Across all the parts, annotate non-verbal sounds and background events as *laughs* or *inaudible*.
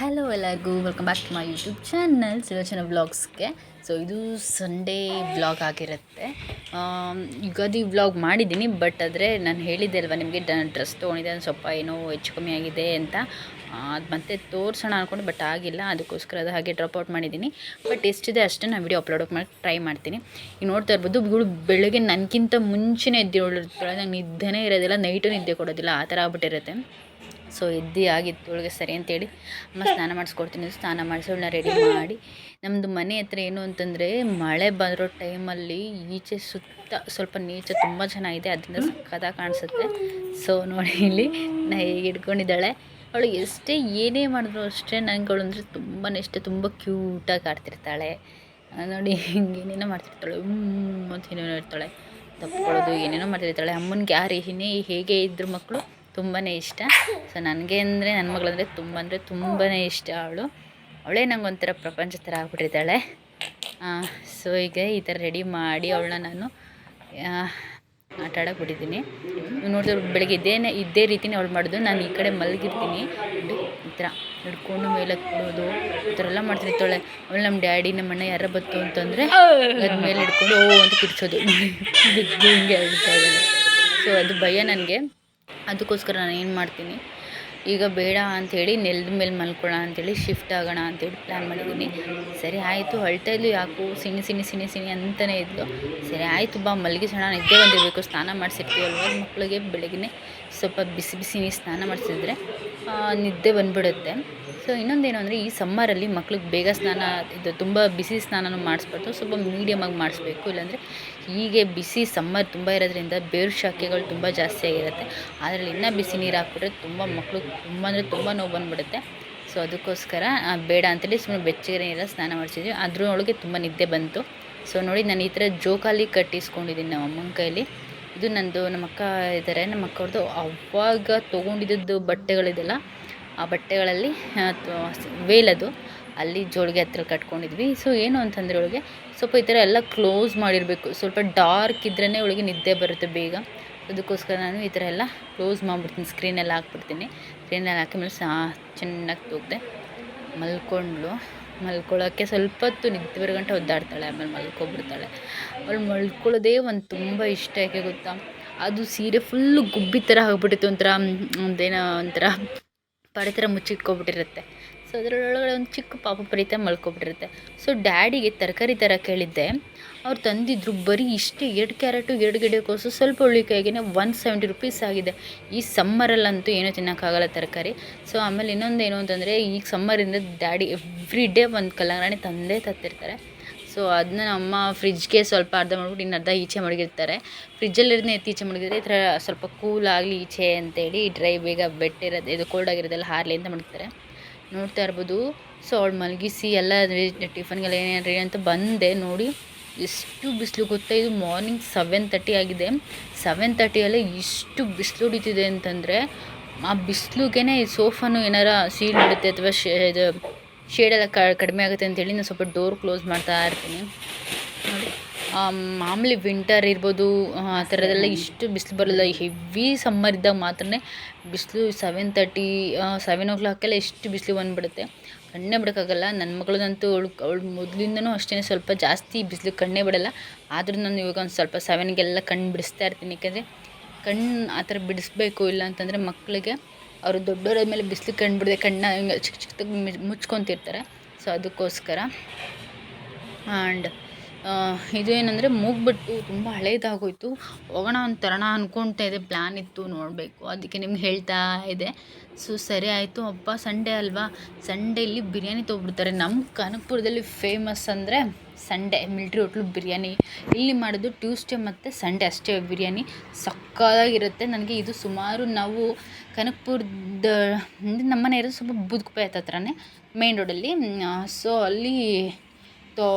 Hello ಎಲ್ಲರಿಗೂ welcome back to my YouTube channel Sulochana ವ್ಲಾಗ್ಸ್ಗೆ so ಇದು Sunday vlog ಆಗಿರುತ್ತೆ. Um, Ugadi vlog ಮಾಡಿದ್ದೀನಿ but ಆದರೆ ನಾನು ಹೇಳಿದ್ದೆ ಅಲ್ವಾ ನಿಮಗೆ ಡ್ರೆಸ್ ತೊಗೊಂಡಿದ್ದೆ ಸ್ವಲ್ಪ ಏನೋ ಹೆಚ್ಚು ಕಮ್ಮಿ ಆಗಿದೆ ಅಂತ. ಅದು ಮತ್ತೆ ತೋರಿಸೋಣ ಅಂದ್ಕೊಂಡು ಬಟ್ ಆಗಿಲ್ಲ ಅದಕ್ಕೋಸ್ಕರ ಅದು ಹಾಗೆ ಡ್ರಾಪ್ ಔಟ್ ಮಾಡಿದ್ದೀನಿ. ಬಟ್ ಎಷ್ಟಿದೆ ಅಷ್ಟೇ ನಾನು ವಿಡಿಯೋ ಅಪ್ಲೋಡ್ ಮಾಡಿ ಟ್ರೈ ಮಾಡ್ತೀನಿ. ಈಗ ನೋಡ್ತಾ ಇರ್ಬೋದು ಇವಳು ಬೆಳಗ್ಗೆ ನನಗಿಂತ ಮುಂಚೆನೇ ಎದ್ದೇಳಿರ್ತಾಳೆ ನಂಗೆ ನಿದ್ದೆನೇ ಇರೋದಿಲ್ಲ ನೈಟು ನಿದ್ದೆ ಕೊಡೋದಿಲ್ಲ ಆ ಥರ ಆಗ್ಬಿಟ್ಟಿರುತ್ತೆ. ಸೊ ಎದ್ದು ಆಗಿತ್ತು ಅವಳಿಗೆ ಸರಿ ಅಂತೇಳಿ. ಅಮ್ಮ ಸ್ನಾನ ಮಾಡಿಸ್ಕೊಡ್ತೀನಿ, ಸ್ನಾನ ಮಾಡಿಸಿ ಅವಳನ್ನ ರೆಡಿ ಮಾಡಿ. ನಮ್ಮದು ಮನೆ ಹತ್ರ ಏನು ಅಂತಂದರೆ, ಮಳೆ ಬಂದಿರೋ ಟೈಮಲ್ಲಿ ಈಚೆ ಸುತ್ತ ಸ್ವಲ್ಪ ನೀಚೆ ತುಂಬ ಚೆನ್ನಾಗಿದೆ ಅದರಿಂದ ಸಕ್ಕತ್ತಾಗಿ ಕಾಣಿಸುತ್ತೆ. ಸೊ ನೋಡಿ ಇಲ್ಲಿ ನಾ ಹೇಗೆ ಹಿಡ್ಕೊಂಡಿದ್ದಾಳೆ. ಅವಳು ಎಷ್ಟೇ ಏನೇ ಮಾಡಿದ್ರು ಅಷ್ಟೇ ನನಗೆ ಅವಳು ಅಂದರೆ ತುಂಬಾ ಇಷ್ಟ, ತುಂಬ ಕ್ಯೂಟಾಗಿ ಆಡ್ತಿರ್ತಾಳೆ ನೋಡಿ ಹಿಂಗೆ ಮಾಡ್ತಿರ್ತಾಳೆ. ಹ್ಞೂ ಅಂತ ಏನೇನೋ ಇರ್ತಾಳೆ. ತಪ್ಪಿಕೊಳ್ಳೋದು ಏನೇನೋ ಮಾಡ್ತಿರ್ತಾಳೆ. ಅಮ್ಮನಿಗೆ ಯಾರು ಏನೇ, ಹೇಗೆ ಇದ್ರು ಮಕ್ಕಳು ತುಂಬಾ ಇಷ್ಟ. ಸೊ ನನಗೆ ಅಂದರೆ ನನ್ನ ಮಗಳಂದರೆ ತುಂಬ ಅಂದರೆ ತುಂಬಾ ಇಷ್ಟ ಅವಳು. ಅವಳೇ ನಂಗೆ ಒಂಥರ ಪ್ರಪಂಚ ಥರ ಆಗ್ಬಿಟ್ಟಿದ್ದಾಳೆ. ಸೊ ಈಗ ಈ ಥರ ರೆಡಿ ಮಾಡಿ ಅವಳನ್ನ ನಾನು ಆಟ ಆಡೋಕೆ ಬಿಟ್ಟಿದ್ದೀನಿ. ನೋಡಿದ್ರೆ ಬೆಳಗ್ಗೆ ಇದೇನೆ ಇದೇ ರೀತಿನೇ ಅವಳು ಮಾಡೋದು. ನಾನು ಈ ಕಡೆ ಮಲಗಿರ್ತೀನಿ. ಈ ಥರ ಹಿಡ್ಕೊಂಡು ಮೇಲೆ ಕೊಡೋದು ಈ ಥರ ಎಲ್ಲ ಮಾಡ್ತಿರ್ತಾಳೆ. ಅವಳು ನಮ್ಮ ಡ್ಯಾಡಿ ನಮ್ಮ ಅಣ್ಣ ಯಾರ ಬತ್ತು ಅಂತಂದರೆ ಅದ್ರ ಮೇಲೆ ಹಿಡ್ಕೊಂಡು, ಓ, ಅಂತ ಕಿರ್ಚೋದು. *laughs* ಹಿಂಗೆ ಹೇಳ್ತಾ ಇದ್ದಾಳೆ. ಸೊ ಅದು ಭಯ ನನಗೆ. ಅದಕ್ಕೋಸ್ಕರ ನಾನು ಏನು ಮಾಡ್ತೀನಿ? ಈಗ ಬೇಡ ಅಂಥೇಳಿ ನೆಲದ ಮೇಲೆ ಮಲ್ಕೊಳ್ಳೋಣ ಅಂಥೇಳಿ ಶಿಫ್ಟ್ ಆಗೋಣ ಅಂಥೇಳಿ ಪ್ಲ್ಯಾನ್ ಮಾಡಿದ್ದೀನಿ. ಸರಿ ಆಯಿತು ಇದ್ಲು ಯಾಕೋ ಸಿಣಿ ಸಿಣಿ ಸಿಣಿ ಸಿಣಿ ಅಂತಲೇ ಇದ್ಲು. ಸರಿ ಆಯಿತು ಬಾ ಮಲಗಿಸೋಣ ನಿದ್ದೆ ಬಂದಿರಬೇಕು. ಸ್ನಾನ ಮಾಡಿಸಿರ್ತೀವಲ್ವ ಮಕ್ಕಳಿಗೆ ಬೆಳಗ್ಗೆ ಸ್ವಲ್ಪ ಬಿಸಿ ಬಿಸಿ ಸ್ನಾನ ಮಾಡಿಸಿದ್ರೆ. ನಿದ್ದೆ ಬಂದ್ಬಿಡುತ್ತೆ. ಸೊ ಇನ್ನೊಂದೇನು ಅಂದರೆ ಈ ಸಮ್ಮರಲ್ಲಿ ಮಕ್ಳಿಗೆ ಬೇಗ ಸ್ನಾನ, ಇದು ತುಂಬ ಬಿಸಿ ಸ್ನಾನನೂ ಮಾಡಿಸ್ಬಾರ್ದು. ಸ್ವಲ್ಪ ಮೀಡಿಯಮಾಗಿ ಮಾಡಿಸ್ಬೇಕು. ಇಲ್ಲಾಂದರೆ ಹೀಗೆ ಬಿಸಿ ಸಮ್ಮರ್ ತುಂಬ ಇರೋದ್ರಿಂದ ಬೇರು ಶಾಖೆಗಳು ತುಂಬ ಜಾಸ್ತಿ ಆಗಿರುತ್ತೆ. ಅದರಲ್ಲಿ ಇನ್ನೂ ಬಿಸಿ ನೀರು ಹಾಕ್ಬಿಟ್ರೆ ತುಂಬ ಮಕ್ಕಳು ತುಂಬ ಅಂದರೆ ತುಂಬ ನೋವು ಬಂದುಬಿಡುತ್ತೆ. ಸೊ ಅದಕ್ಕೋಸ್ಕರ ಬೇಡ ಅಂತೇಳಿ ಸುಮ್ಮನೆ ಬೆಚ್ಚಗೆ ನೀರ ಸ್ನಾನ ಮಾಡಿಸಿದ್ವಿ. ಅದ್ರೊಳಗೆ ತುಂಬ ನಿದ್ದೆ ಬಂತು. ಸೊ ನೋಡಿ ನಾನು ಈ ಥರ ಜೋಕಾಲಿ ಕಟ್ಟಿಸ್ಕೊಂಡಿದ್ದೀನಿ ನಮ್ಮ ಅಮ್ಮನ ಕೈಲಿ. ಇದು ನಂದು ನಮ್ಮ ಅಕ್ಕ ಇದ್ದಾರೆ ನಮ್ಮ ಅಕ್ಕವ್ರದ್ದು ಅವಾಗ ತೊಗೊಂಡಿದ್ದು ಬಟ್ಟೆಗಳಿದೆಲ್ಲ. ಆ ಬಟ್ಟೆಗಳಲ್ಲಿ ವೇಲದು, ಅಲ್ಲಿ ಜೋಳಿಗೆ ಹತ್ರ ಕಟ್ಕೊಂಡಿದ್ವಿ. ಸೊ ಏನು ಅಂತಂದರೆ ಅವಳಿಗೆ ಸ್ವಲ್ಪ ಈ ಥರ ಎಲ್ಲ ಕ್ಲೋಸ್ ಮಾಡಿರಬೇಕು. ಸ್ವಲ್ಪ ಡಾರ್ಕ್ ಇದ್ರೇ ಅವಳಿಗೆ ನಿದ್ದೆ ಬರುತ್ತೆ ಬೇಗ. ಅದಕ್ಕೋಸ್ಕರ ನಾನು ಈ ಥರ ಎಲ್ಲ ಕ್ಲೋಸ್ ಮಾಡಿಬಿಡ್ತೀನಿ. ಸ್ಕ್ರೀನೆಲ್ಲ ಹಾಕ್ಬಿಡ್ತೀನಿ. ಸ್ಕ್ರೀನಲ್ಲಿ ಹಾಕಿದ್ಮೇಲೆ ಸಾ, ಚೆನ್ನಾಗಿ ತೂಗ್ದೆ ಮಲ್ಕೊಂಡ್ಳು. ಮಲ್ಕೊಳ್ಳೋಕ್ಕೆ ಸ್ವಲ್ಪ ಹೊತ್ತು ನಿದ್ದೆ ಗಂಟೆ ಒದ್ದಾಡ್ತಾಳೆ, ಆಮೇಲೆ ಮಲ್ಕೊಬಿಡ್ತಾಳೆ ಅವಳು ಮಲ್ಕೊಳ್ಳೋದೇ ಒಂದು ತುಂಬ ಇಷ್ಟ ಯಾಕೆ ಗೊತ್ತಾ? ಅದು ಸೀರೆ ಫುಲ್ಲು ಗುಬ್ಬಿ ಥರ ಆಗ್ಬಿಟ್ಟಿತ್ತು ಒಂಥರ ಒಂದೇನೋ ಒಂಥರ ಪಾಡೆ ಥರ ಮುಚ್ಚಿಟ್ಕೊಬಿಟ್ಟಿರುತ್ತೆ. ಸೊ ಅದರೊಳಗಡೆ ಒಂದು ಚಿಕ್ಕ ಪಾಪ ಪ್ರೀತ ಮಲ್ಕೊಬಿಟ್ಟಿರುತ್ತೆ. ಸೊ ಡ್ಯಾಡಿಗೆ ತರಕಾರಿ ಥರ ಕೇಳಿದ್ದೆ. ಅವ್ರು ತಂದಿದ್ರು ಬರೀ ಇಷ್ಟೇ ಎರಡು ಕ್ಯಾರೆಟು, ಎರಡು ಗೆಡ್ಡೆಕೋಸು ಸ್ವಲ್ಪ ಉಳ್ಳಿಕಾಯಿಗೆ ಒನ್ ಸೆವೆಂಟಿ ರುಪೀಸ್ ಆಗಿದೆ. ಈ ಸಮ್ಮರಲ್ಲಂತೂ ಏನೂ ತಿನ್ನೋಕ್ಕಾಗಲ್ಲ ತರಕಾರಿ. ಸೊ ಆಮೇಲೆ ಇನ್ನೊಂದು ಏನು ಅಂತಂದರೆ ಈಗ ಸಮ್ಮರಿಂದ ಡ್ಯಾಡಿ ಎವ್ರಿ ಡೇ ಒಂದು ಕಲ್ಲಂಗಡಿ ತಂದೇ ತತ್ತಿರ್ತಾರೆ. ಸೊ ಅದನ್ನ ನಮ್ಮ ಫ್ರಿಜ್ಗೆ ಸ್ವಲ್ಪ ಅರ್ಧ ಮಾಡ್ಬಿಟ್ಟು ಇನ್ನು ಅರ್ಧ ಈಚೆ ಮಡಗಿರ್ತಾರೆ. ಫ್ರಿಜ್ಜಲ್ಲಿರೋದನ್ನ ಎತ್ತಿ ಈಚೆ ಮಡಗಿದ್ರೆ ಈ ಥರ ಸ್ವಲ್ಪ ಕೂಲ್ ಆಗಲಿ ಈಚೆ ಅಂತೇಳಿ ಡ್ರೈ ಬೇಗ ಬೆಟ್ಟಿರೋದು, ಇದು ಕೋಲ್ಡ್ ಆಗಿರೋದೆಲ್ಲ ಹಾರಲಿ ಅಂತ ಮಡಗ್ತಾರೆ ನೋಡ್ತಾ ಇರ್ಬೋದು. ಸೊ ಅವಳು ಮಲಗಿಸಿ ಎಲ್ಲ ಟಿಫನ್ಗೆಲ್ಲ ಏನೇನು ರೆಡಿ ಅಂತ ಬಂದೆ ನೋಡಿ. ಎಷ್ಟು ಬಿಸಿಲು ಗೊತ್ತಾ? ಇದು ಮಾರ್ನಿಂಗ್ ಸೆವೆನ್ ತರ್ಟಿ ಆಗಿದೆ. ಸೆವೆನ್ ತರ್ಟಿಯಲ್ಲೇ ಇಷ್ಟು ಬಿಸಿಲು ಹೊಡಿತಿದೆ ಅಂತಂದರೆ ಆ ಬಿಸಿಲುಗೆ ಸೋಫಾನು ಏನಾರ ಸೀಲ್ ಬಿಡುತ್ತೆ ಅಥವಾ ಶೇ, ಇದು ಶೇಡೆಲ್ಲ ಕಡಿಮೆ ಆಗುತ್ತೆ ಅಂತೇಳಿ ನಾನು ಸ್ವಲ್ಪ ಡೋರ್ ಕ್ಲೋಸ್ ಮಾಡ್ತಾ ಇರ್ತೀನಿ. ಮಾಮೂಲಿ ವಿಂಟರ್ ಇರ್ಬೋದು, ಆ ಥರದ್ದೆಲ್ಲ ಇಷ್ಟು ಬಿಸಿಲು ಬರಲ್ಲ. ಹೆವಿ ಸಮ್ಮರ್ ಇದ್ದಾಗ ಮಾತ್ರ ಬಿಸಿಲು ಸೆವೆನ್ ತರ್ಟಿ ಸೆವೆನ್ ಓ ಕ್ಲಾಕೆಲ್ಲ ಎಷ್ಟು ಬಿಸಿಲು ಬಂದುಬಿಡುತ್ತೆ. ಕಣ್ಣೇ ಬಿಡೋಕ್ಕಾಗಲ್ಲ. ನನ್ನ ಮಗಳದಂತೂ ಅವಳು ಅವಳು ಮೊದಲಿಂದನೂ ಅಷ್ಟೇ ಸ್ವಲ್ಪ ಜಾಸ್ತಿ ಬಿಸಿಲು ಕಣ್ಣೇ ಬಿಡಲ್ಲ. ಆದರೂ ನಾನು ಇವಾಗ ಒಂದು ಸ್ವಲ್ಪ ಸೆವೆನ್ಗೆಲ್ಲ ಕಣ್ಣು ಬಿಡಿಸ್ತಾ ಇರ್ತೀನಿ. ಯಾಕಂದರೆ ಕಣ್ಣು ಆ ಥರ ಬಿಡಿಸ್ಬೇಕು ಇಲ್ಲ ಅಂತಂದರೆ ಮಕ್ಕಳಿಗೆ ಅವರು ದೊಡ್ಡವರಾದ್ಮೇಲೆ ಬಿಸಿಲು ಕಂಡುಬಿಡದೆ ಬಿಡದೆ ಕಣ್ಣ ಹಿಂಗೆ ಚಿಕ್ಕ ಚಿಕ್ಕದಾಗಿ ಮುಚ್ಕೊತಿರ್ತಾರೆ. ಸೊ ಅದಕ್ಕೋಸ್ಕರ. ಆ್ಯಂಡ್ ಇದು ಏನಂದರೆ ಮೂಗ್ಬಿಟ್ಟು ತುಂಬ ಹಳೇದಾಗೋಯ್ತು. ಹೋಗೋಣ ಒಂದು ತರೋಣ ಅಂದ್ಕೊಳ್ತಾ ಇದೆ ಪ್ಲ್ಯಾನ್ ಇತ್ತು, ನೋಡಬೇಕು. ಅದಕ್ಕೆ ನಿಮ್ಗೆ ಹೇಳ್ತಾ ಇದೆ. ಸೊ ಸರಿ ಆಯಿತು. ಅಪ್ಪ ಸಂಡೇ ಅಲ್ವಾ? ಸಂಡೇಲಿ ಬಿರಿಯಾನಿ ತೊಗೊಬಿಡ್ತಾರೆ. ನಮ್ಮ ಕನಕಪುರದಲ್ಲಿ ಫೇಮಸ್ ಅಂದರೆ ಸಂಡೇ ಮಿಲ್ಟ್ರಿ ಹೋಟ್ಲು ಬಿರಿಯಾನಿ. ಇಲ್ಲಿ ಮಾಡೋದು ಟ್ಯೂಸ್ಡೇ ಮತ್ತು ಸಂಡೇ ಅಷ್ಟೇ ಬಿರಿಯಾನಿ. ಸಕ್ಕತ್ತಾಗಿರುತ್ತೆ. ನನಗೆ ಇದು ಸುಮಾರು ನಾವು ಕನಕಪುರದ ನಮ್ಮನೆ ಇರೋದು ಸ್ವಲ್ಪ ಬೂದ್ಕುಪ್ಪೆ ಹತ್ರನೇ ಮೇನ್ ರೋಡಲ್ಲಿ ಸೊ ಅಲ್ಲಿ ತೋ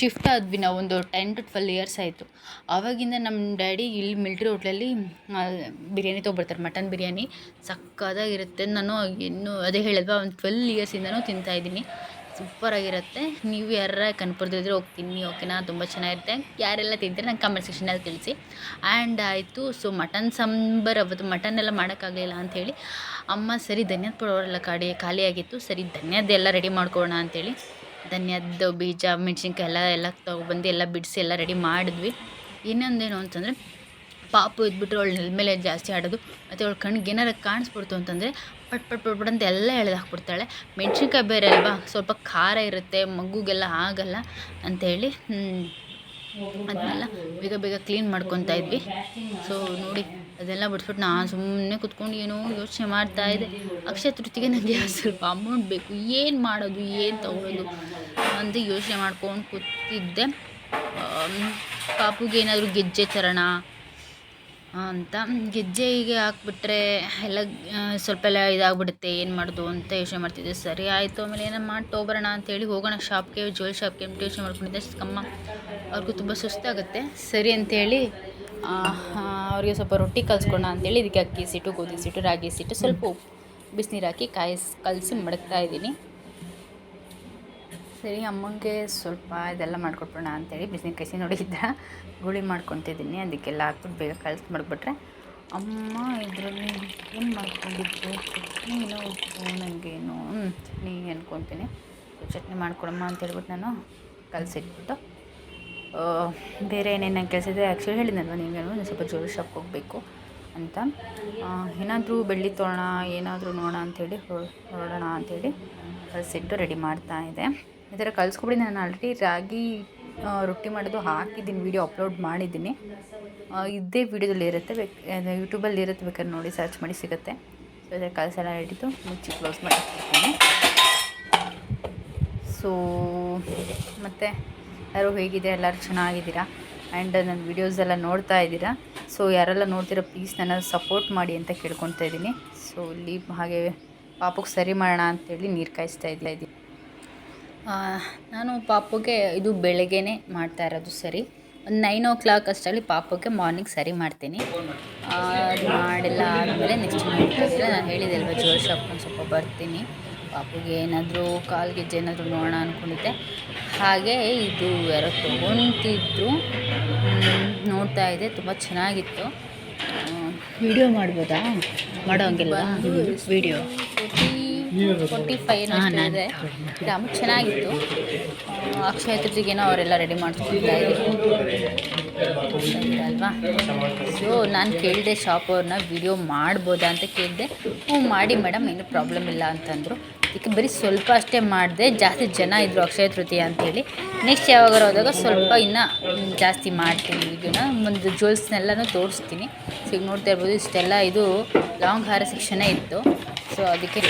ಶಿಫ್ಟ್ ಆದ್ವಿ ನಾವು, ಒಂದು ಟೆನ್ ಟು ಟ್ವೆಲ್ ಇಯರ್ಸ್ ಆಯಿತು. ಆವಾಗಿಂದ ನಮ್ಮ ಡ್ಯಾಡಿ ಇಲ್ಲಿ ಮಿಲ್ಟ್ರಿ ಹೋಟ್ಲಲ್ಲಿ ಬಿರಿಯಾನಿ ತೊಗೊಬರ್ತಾರೆ, ಮಟನ್ ಬಿರಿಯಾನಿ. ಸಕ್ಕದಾಗಿರುತ್ತೆ ನಾನು ಇನ್ನೂ ಅದೇ ಹೇಳಿದ್ವಾ, ಒಂದು ಟ್ವೆಲ್ ಇಯರ್ಸಿಂದನೂ ತಿಂತಾಯಿದ್ದೀನಿ ಸೂಪರಾಗಿರುತ್ತೆ ನೀವು ಯಾರ ಕನ್ಪುರದಿದ್ರೆ ಹೋಗಿ ತಿನ್ನಿ ಓಕೆನಾ ತುಂಬ ಚೆನ್ನಾಗಿರುತ್ತೆ. ಯಾರೆಲ್ಲ ತಿಂತಾರೆ ನಂಗೆ ಕಮೆಂಟ್ ಸೆಕ್ಷನಲ್ಲಿ ತಿಳಿಸಿ. ಆ್ಯಂಡ್ ಆಯಿತು ಸೊ ಮಟನ್ ಸಾಂಬಾರ್ ಅವತ್ತು ಮಟನ್ ಎಲ್ಲ ಮಾಡೋಕ್ಕಾಗಲಿಲ್ಲ ಅಂಥೇಳಿ ಅಮ್ಮ ಸರಿ ಧನ್ಯದ ಪಡೋರೆಲ್ಲ ಕಾಡಿ ಖಾಲಿಯಾಗಿತ್ತು ಸರಿ ಧನ್ಯದ್ದೆಲ್ಲ ರೆಡಿ ಮಾಡ್ಕೊಳ್ಳೋಣ ಅಂಥೇಳಿ ಧನ್ಯದ ಬೀಜ ಮೆಣಸಿನ್ಕಾಯಿ ಎಲ್ಲ ಎಲ್ಲ ತೊಗೊಬಂದು ಎಲ್ಲ ಬಿಡಿಸಿ ಎಲ್ಲ ರೆಡಿ ಮಾಡಿದ್ವಿ. ಇನ್ನೊಂದೇನು ಅಂತಂದರೆ ಪಾಪು ಇದ್ಬಿಟ್ರೆ ಅವಳು ನೆಲ ಮೇಲೆ ಜಾಸ್ತಿ ಆಡೋದು, ಮತ್ತು ಅವಳು ಕಣ್ಣಿಗೆ ಏನಾರು ಕಾಣಿಸ್ಬಿಡ್ತು ಅಂತಂದರೆ ಪಟ್ ಪಟ್ ಪಟ್ ಪಟ್ ಅಂತ ಎಲ್ಲ ಎಳೆದು ಹಾಕ್ಬಿಡ್ತಾಳೆ. ಮೆಣ್ಸಿನ್ಕಾಯಿ ಬೇರೆ ಅಲ್ವಾ, ಸ್ವಲ್ಪ ಖಾರ ಇರುತ್ತೆ ಮಗುಗೆಲ್ಲ ಆಗಲ್ಲ ಅಂಥೇಳಿ ಅದನ್ನೆಲ್ಲ ಬೇಗ ಬೇಗ ಕ್ಲೀನ್ ಮಾಡ್ಕೊತಾ ಇದ್ವಿ. ಸೊ ನೋಡಿ. ಅದೆಲ್ಲ ಬಿಟ್ಬಿಟ್ಟು ನಾನು ಸುಮ್ಮನೆ ಕುತ್ಕೊಂಡು ಏನೋ ಯೋಚನೆ ಮಾಡ್ತಾ ಇದ್ದೆ. ಅಕ್ಷಯ ತೃತಿಗೆ ನನಗೆ *laughs* ಸ್ವಲ್ಪ ಅಮೌಂಟ್ ಬೇಕು. ಏನು ಮಾಡೋದು, ಏನು ತಗೊಳ್ಳೋದು ಅಂತ ಯೋಚನೆ ಮಾಡ್ಕೊಂಡು ಕೂತಿದ್ದೆ. ಪಾಪುಗೆ ಏನಾದರೂ ಗೆಜ್ಜೆ ತರೋಣ ಅಂತ. ಗೆಜ್ಜೆಗೆ ಹಾಕ್ಬಿಟ್ರೆ ಎಲ್ಲ ಸ್ವಲ್ಪ ಎಲ್ಲ ಇದಾಗ್ಬಿಡುತ್ತೆ, ಏನು ಮಾಡೋದು ಅಂತ ಯೋಚನೆ ಮಾಡ್ತಿದ್ದೆ. ಸರಿ ಆಯಿತು, ಆಮೇಲೆ ಏನೋ ಮಾಡಿ ತೊಗೊಬರೋಣ ಅಂತೇಳಿ ಹೋಗೋಣ ಶಾಪ್ಗೆ ಜ್ಯುವೆಲ್ ಶಾಪ್ಗೆ ಯೋಚನೆ ಮಾಡ್ಕೊಂಡಿದ್ದೆ. ಚಿಕ್ಕಮ್ಮ ಅವ್ರಿಗೂ ತುಂಬ ಸುಸ್ತಾಗುತ್ತೆ. ಸರಿ ಅಂತೇಳಿ ಅವ್ರಿಗೆ ಸ್ವಲ್ಪ ರೊಟ್ಟಿ ಕಲಿಸ್ಕೊಣ ಅಂತೇಳಿ ಇದಕ್ಕೆ ಅಕ್ಕಿ ಸಿಟ್ಟು, ಗೋಧಿ ಸಿಟ್ಟು, ರಾಗಿ ಸಿಟ್ಟು, ಸ್ವಲ್ಪ ಉಪ್ಪು, ಬಿಸಿನೀರು ಹಾಕಿ ಕಾಯಿಸಿ, ಕಲಸಿ ಮಡಗ್ತಾ ಇದ್ದೀನಿ. ಸರಿ, ಅಮ್ಮಂಗೆ ಸ್ವಲ್ಪ ಇದೆಲ್ಲ ಮಾಡ್ಕೊಟ್ಬಿಡೋಣ ಅಂತೇಳಿ ಬಿಸಿನೀರು ಕಸಿ ನೋಡಿದ್ದ ಗುಳಿ ಮಾಡ್ಕೊತಿದ್ದೀನಿ, ಅದಕ್ಕೆಲ್ಲ ಹಾಕ್ಬಿಟ್ಟು ಬೇಗ ಕಲಸಿ ಮಾಡಿಬಿಟ್ರೆ ಅಮ್ಮ, ಇದರಲ್ಲಿ ಏನು ಮಾಡ್ಕೊಂಡಿದ್ದು? ಚಟ್ನಿನೋ ಉಪ್ಪು ನನಗೇನು ಚಟ್ನಿ ಅನ್ಕೊತೀನಿ. ಚಟ್ನಿ ಮಾಡ್ಕೊಡಮ್ಮ ಅಂತ ಹೇಳ್ಬಿಟ್ಟು ನಾನು ಕಲಸಿಟ್ಬಿಟ್ಟು ಬೇರೆ ಏನೇನು ಕೆಲಸ ಇದೆ ಆ್ಯಕ್ಚುಲಿ ಹೇಳಿದ್ನಲ್ವ ನೀವೇನು ಒಂದು ಸ್ವಲ್ಪ ಜ್ಯುವೆಲ್ ಶಾಪ್ ಹೋಗಬೇಕು ಅಂತ. ಏನಾದರೂ ಬೆಳ್ಳಿ ತೊಗೊಳ್ಳೋಣ ಏನಾದರೂ ನೋಡೋಣ ಅಂಥೇಳಿ ಹೊರಡೋಣ ಅಂಥೇಳಿ ಕಲಸಿಟ್ಟು ರೆಡಿ ಮಾಡ್ತಾ ಇದೆ. ಈ ಥರ ಕಲಿಸ್ಕೊಬಿಡಿ ನಾನು ಆಲ್ರೆಡಿ ರಾಗಿ ರೊಟ್ಟಿ ಮಾಡೋದು ಹಾಕಿದ್ದೀನಿ ವೀಡಿಯೋ ಅಪ್ಲೋಡ್ ಮಾಡಿದ್ದೀನಿ. ಇದೇ ವೀಡಿಯೋದಲ್ಲಿ ಇರುತ್ತೆ, ಬೇಕು ಯೂಟ್ಯೂಬಲ್ಲಿ ಇರುತ್ತೆ ಬೇಕಾದ್ರೆ ನೋಡಿ ಸರ್ಚ್ ಮಾಡಿ ಸಿಗುತ್ತೆ. ಸೊ ಇದರ ಕಲಸೆಲ್ಲ ಹಿಡಿದು ಮುಚ್ಚಿ ಕ್ಲೋಸ್ ಮಾಡಿ ಸೊ ಮತ್ತು ಯಾರು ಹೇಗಿದೆ, ಎಲ್ಲರೂ ಚೆನ್ನಾಗಿದ್ದೀರಾ? ಆ್ಯಂಡ್ ನನ್ನ ವೀಡಿಯೋಸ್ ಎಲ್ಲ ನೋಡ್ತಾ ಇದ್ದೀರಾ? ಸೊ ಯಾರೆಲ್ಲ ನೋಡ್ತಿರೋ ಪ್ಲೀಸ್ ನನ್ನ ಸಪೋರ್ಟ್ ಮಾಡಿ ಅಂತ ಕೇಳ್ಕೊತಾ ಇದ್ದೀನಿ. ಸೊ ಇಲ್ಲಿ ಹಾಗೆ ಪಾಪಕ್ಕೆ ಸರಿ ಮಾಡೋಣ ಅಂತೇಳಿ ನೀರು ಕಾಯಿಸ್ತಾ ಇದ್ದೆ ಇದ್ದೀನಿ. ನಾನು ಪಾಪುಗೆ ಇದು ಬೆಳಗ್ಗೆನೇ ಮಾಡ್ತಾ ಇರೋದು ಸರಿ. ಒಂದು ನೈನ್ ಓ ಕ್ಲಾಕ್ ಅಷ್ಟರಲ್ಲಿ ಪಾಪುಗೆ ಮಾರ್ನಿಂಗ್ ಸರಿ ಮಾಡ್ತೀನಿ. ನೆಕ್ಸ್ಟ್ ಆದಮೇಲೆ ನೆಕ್ಸ್ಟ್ ನಾನು ಹೇಳಿದೆ ಅಲ್ವಾ ಶಾಪ್ ಒಂದು ಸ್ವಲ್ಪ ಬರ್ತೀನಿ. ಪಾಪುಗೆ ಏನಾದರೂ ಕಾಲು ಗೆಜ್ಜೆ ಏನಾದರೂ ನೋಡೋಣ ಅಂದ್ಕೊಂಡಿದ್ದೆ ಹಾಗೆ ಇದು ಯಾರೋ ತೊಗೊತಿದ್ರು. ನೋಡ್ತಾ ಇದ್ದೆ ತುಂಬ ಚೆನ್ನಾಗಿತ್ತು. ವಿಡಿಯೋ ಮಾಡ್ಬೋದಾ? ಮಾಡೋ ಹಂಗಿಲ್ಲ ವಿಡಿಯೋ. ಫೋರ್ಟಿ ಫೈವ್ ಇದೆ. ಚೆನ್ನಾಗಿತ್ತು. ಅಕ್ಷಯ ತೃಪ್ತಿಗೇನೋ ಅವರೆಲ್ಲ ರೆಡಿ ಮಾಡ್ತಿಲ್ಲ ಅಲ್ವಾ ಸೊ ನಾನು ಕೇಳಿದೆ ಶಾಪ್ ಅವ್ರನ್ನ ವಿಡಿಯೋ ಮಾಡ್ಬೋದಾ ಅಂತ ಕೇಳಿದೆ. ಹ್ಞೂ, ಮಾಡಿ ಮೇಡಮ್ ಏನು ಪ್ರಾಬ್ಲಮ್ ಇಲ್ಲ ಅಂತಂದರು. ಅದಕ್ಕೆ ಬರೀ ಸ್ವಲ್ಪ ಅಷ್ಟೇ ಮಾಡಿದೆ, ಜಾಸ್ತಿ ಜನ ಇದ್ದರು ಅಕ್ಷಯ ತೃತೀಯ ಅಂತೇಳಿ. ನೆಕ್ಸ್ಟ್ ಯಾವಾಗ ಹೋದಾಗ ಸ್ವಲ್ಪ ಇನ್ನೂ ಜಾಸ್ತಿ ಮಾಡ್ತೀನಿ ವಿಡಿಯೋನ ಒಂದು ಜ್ಯುವೆಲ್ಸ್ನೆಲ್ಲನೂ ತೋರಿಸ್ತೀನಿ. ಸೊ ಈಗ ನೋಡ್ತಾ ಇರ್ಬೋದು, ಇಷ್ಟೆಲ್ಲ ಇದು ಲಾಂಗ್ ಹಾರ ಸೆಕ್ಷನೇ ಇತ್ತು. ಸೊ ಅದಕ್ಕೆ